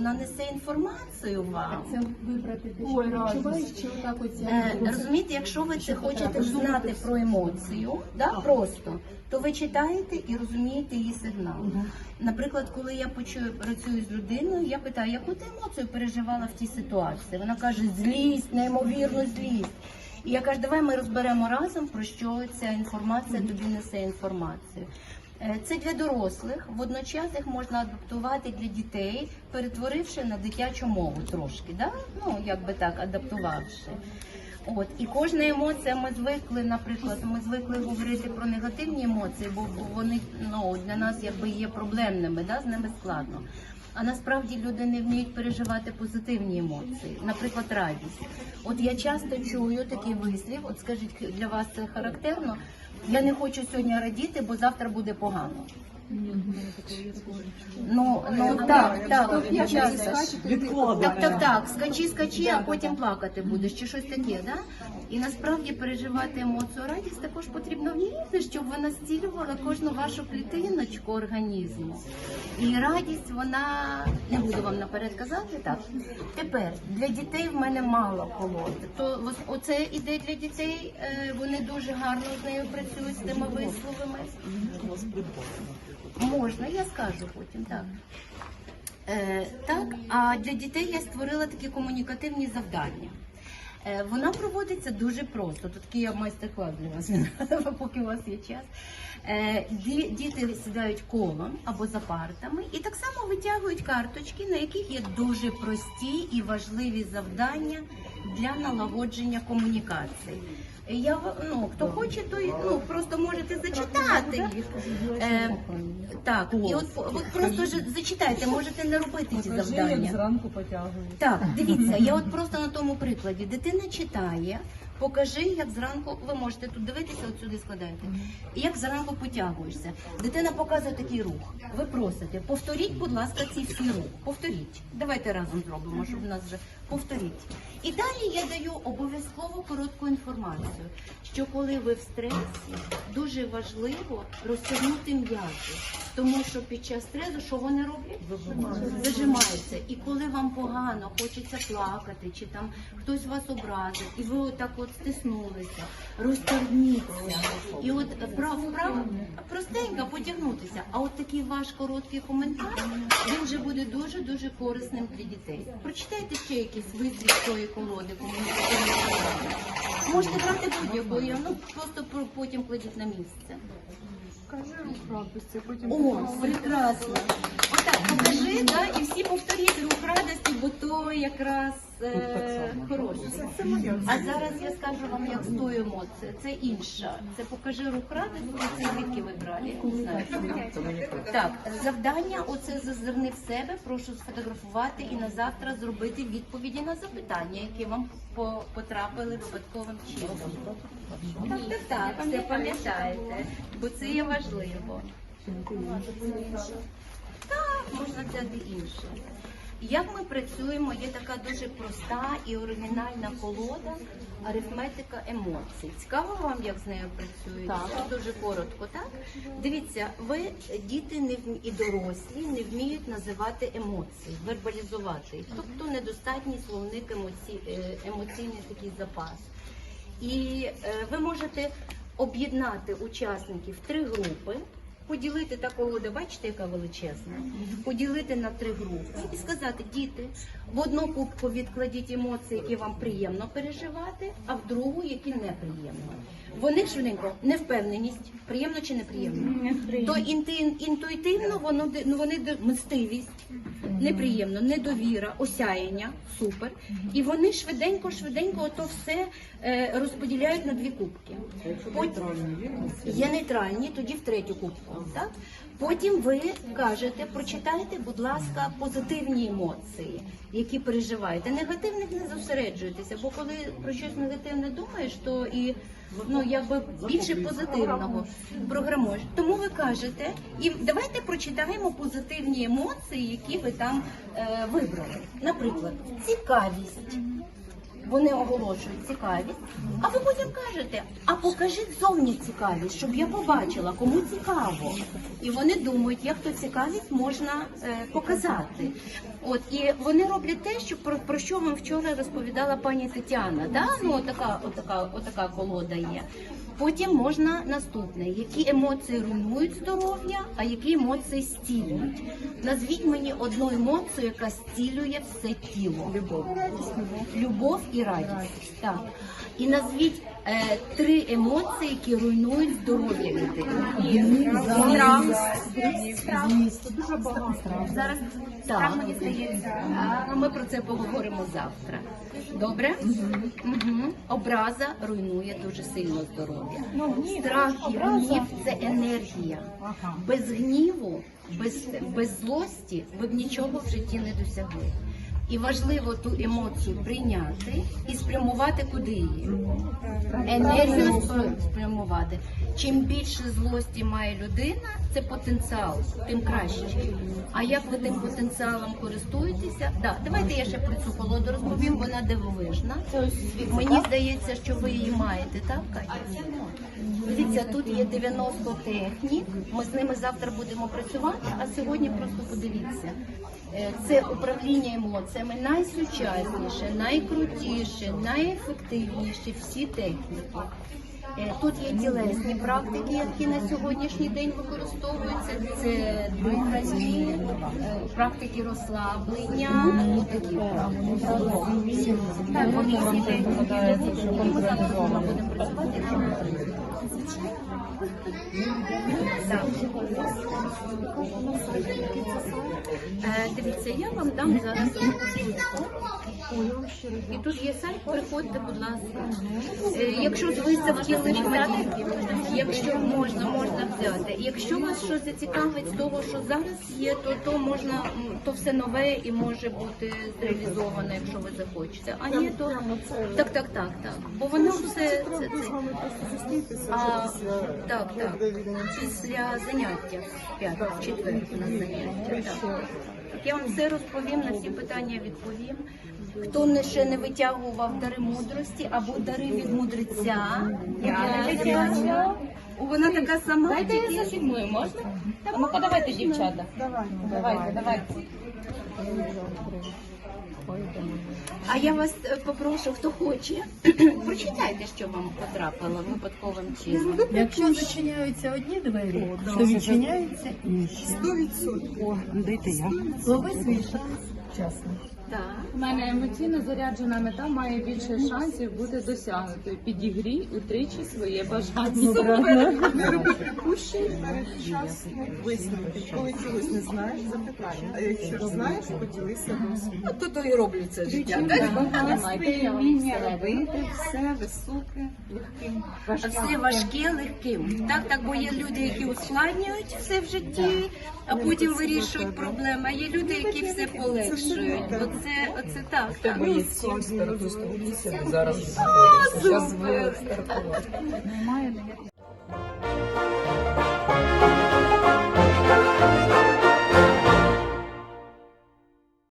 вона несе інформацію вам. Це вибрати те, що ти відчуваєш, чи отак от Е, розумієте, якщо ви це хочете знати про емоцію, да, просто, то ви читаєте і розумієте її сигнал. Наприклад, коли я почую працюю з людиною, я питаю, яку ти емоцію переживала в тій ситуації? Вона каже, злість, неймовірну злість. І я кажу, давай ми розберемо разом, про що ця інформація тобі несе інформацію. Е, Це для дорослих, водночас їх можна адаптувати для дітей, перетворивши на дитячу мову трошки, да? ну як би так, адаптувавши. От і кожна емоція ми звикли, наприклад, ми звикли говорити про негативні емоції, бо вони ну для нас якби є проблемними, да, з ними складно. А насправді люди не вміють переживати позитивні емоції, наприклад, радість. От я часто чую такий вислів, от скажіть, для вас це характерно. Я не хочу сьогодні радіти, бо завтра буде погано. Ну, ну так, так, Я Так, так, так. Скачи, скачи, а потім плакати будеш, чи щось таке, да? І насправді переживати емоцію радість також потрібно вміти, щоб вона зцілювала кожну вашу клітиночку організму. І радість, вона не буду вам наперед казати так. Тепер для дітей в мене мало колоди. То оце іде для дітей. е, Вони дуже гарно з нею працюють з тими висловами. Можна, я скажу потім, так. Е, так, а для дітей я створила такі комунікативні завдання. Е, вона проводиться дуже просто. Тут такий я майстер-клас для вас, поки у вас є час. Е, ді- діти сідають колом або за партами і так само витягують карточки, на яких є дуже прості і важливі завдання для налагодження комунікації. Я ну, хто хоче, той ну просто можете зачитати їх. Е, так, і от, от просто ж зачитайте, можете не робити ці завдання. зранку. Так, дивіться, я от просто на тому прикладі. Дитина читає, покажи, як зранку ви можете тут дивитися, от сюди складаєте. Як зранку потягуєшся. Дитина показує такий рух. Ви просите, повторіть, будь ласка, ці всі рухи. Повторіть. Давайте разом зробимо, щоб в нас вже повторіть. І далі я даю обов'язково коротку інформацію, що коли ви в стресі, дуже важливо розтягнути м'язи. Тому що під час стресу що вони роблять? Зажимаються. І коли вам погано, хочеться плакати, чи там хтось вас образив, і ви отак от стиснулися, розтягніться. І от вправо простенько потягнутися. А от такий ваш короткий коментар він вже буде дуже дуже корисним для дітей. Прочитайте ще якийсь вислів тої колоди. Можете брати будь-якої, ну просто потім кладіть на місце. Кажи рух радості, потім О, прекрасно. Отак, покажи, да, і всі повторіть рух радості, бо то якраз е, хороше. А зараз я скажу вам, як з тою емоцією. Це інша. Це покажи рух радості, це звідки ви брали? Не знаю. Так, завдання оце зазирни в себе, прошу сфотографувати і на завтра зробити відповіді на запитання, які вам по- потрапили випадковим чином. Так, так, так, все пам'ятаєте, бо це є важливо. Так, можна взяти інше. Як ми працюємо, є така дуже проста і оригінальна колода арифметика емоцій. Цікаво вам, як з нею працюють? Так. Дуже коротко, так? Дивіться, ви діти не вмі- і дорослі не вміють називати емоції, вербалізувати їх. Тобто недостатній словник емоцій, е, емоційний такий запас. І е, ви можете об'єднати учасників в три групи, поділити такого, де бачите, яка величезна, поділити на три групи і сказати, діти, в одну кубку відкладіть емоції, які вам приємно переживати, а в другу, які неприємно. Вони швиденько невпевненість, приємно чи неприємно? То інтуїтивно воно ну, вони мстивість, неприємно, недовіра, осяяння, супер. І вони швиденько, швиденько ото все е, розподіляють на дві кубки. Потім є нейтральні, тоді в третю кубку. Так? Потім ви кажете, прочитайте, будь ласка, позитивні емоції, які переживаєте. Негативних не зосереджуйтеся, бо коли про щось негативне думаєш, то і ну якби більше позитивного програмуєш. Тому ви кажете, і давайте прочитаємо позитивні емоції, які ви там е, вибрали. Наприклад, цікавість. Вони оголошують цікавість, а ви потім кажете, а покажіть зовні цікавість, щоб я побачила, кому цікаво. І вони думають, як то цікавість можна е, показати. От і вони роблять те, що про, про що вам вчора розповідала пані Тетяна. Да? Ну, отака, отака, отака колода є. Потім можна наступне, які емоції руйнують здоров'я, а які емоції стілюють. Назвіть мені одну емоцію, яка стілює все тіло. Любов. Любов і радість. Так. І назвіть е, три емоції, які руйнують здоров'я людини. Страх. Злість. Дуже багато. Зараз так. мені здається. А ми про це поговоримо завтра. Добре? Угу. Образа руйнує дуже сильно здоров'я. Страх і гнів це енергія. Ага. Без гніву, без, без злості ви б нічого в житті не досягли. І важливо ту емоцію прийняти і спрямувати куди її. Енергію спрямувати. Чим більше злості має людина, це потенціал, тим краще. А як ви тим потенціалом користуєтеся? Да, давайте я ще про цю колоду розповім, вона дивовижна. Мені здається, що ви її маєте, так, Катя? Дивіться, тут є 90 технік. Ми з ними завтра будемо працювати, а сьогодні просто подивіться. Е, Це управління емоціями найсучасніше, найкрутіше, найефективніше всі техніки. Е, Тут є тілесні практики, які на сьогоднішній день використовуються. Це дихальні, е, практики розслаблення, такі практики. Ми будемо працювати. якщо ви так. Е, Дивіться, я вам дам зараз. І тут є сайт, приходьте, будь ласка. Е, Якщо з виставки лежать, якщо можна, можна взяти. Якщо вас щось зацікавить з того, що зараз є, то то можна, то все нове і може бути зреалізовано, якщо ви захочете. А ні, то так, так, так, так. Бо воно все це, це. А, так, так. Після заняття в п'ятницю, в четвер у нас заняття. Так, Я вам все розповім, на всі питання відповім. Хто не ще не витягував дари мудрості або дари від мудреця, я не витягувала. Вона така сама. Дайте я за зафільмую, можна? Ну подавайте, дівчата. Давайте, Давайте, давайте. А я вас е, попрошу, хто хоче, прочитайте, що вам потрапило випадковим чином. Якщо зачиняються одні двері, то відчиняються інші. Сто відсотків. Дайте я. Лови свій шанс вчасно. Так. У мене емоційно заряджена мета має більше шансів бути досягнутою. Підігрій утричі своє бажання. Припущень перед час висновки. Коли чогось не знаєш, запитай. А якщо знаєш, поділися досвідом. Роблю це життя. Вам Вміння все. робити все високе, легким. А все важке легким. Так, так, бо є люди, які ускладнюють все в житті, а потім вирішують проблеми. А є люди, які все полегшують. Оце, оце так. так. Мої сім старту зараз. Супер! Немає ніяких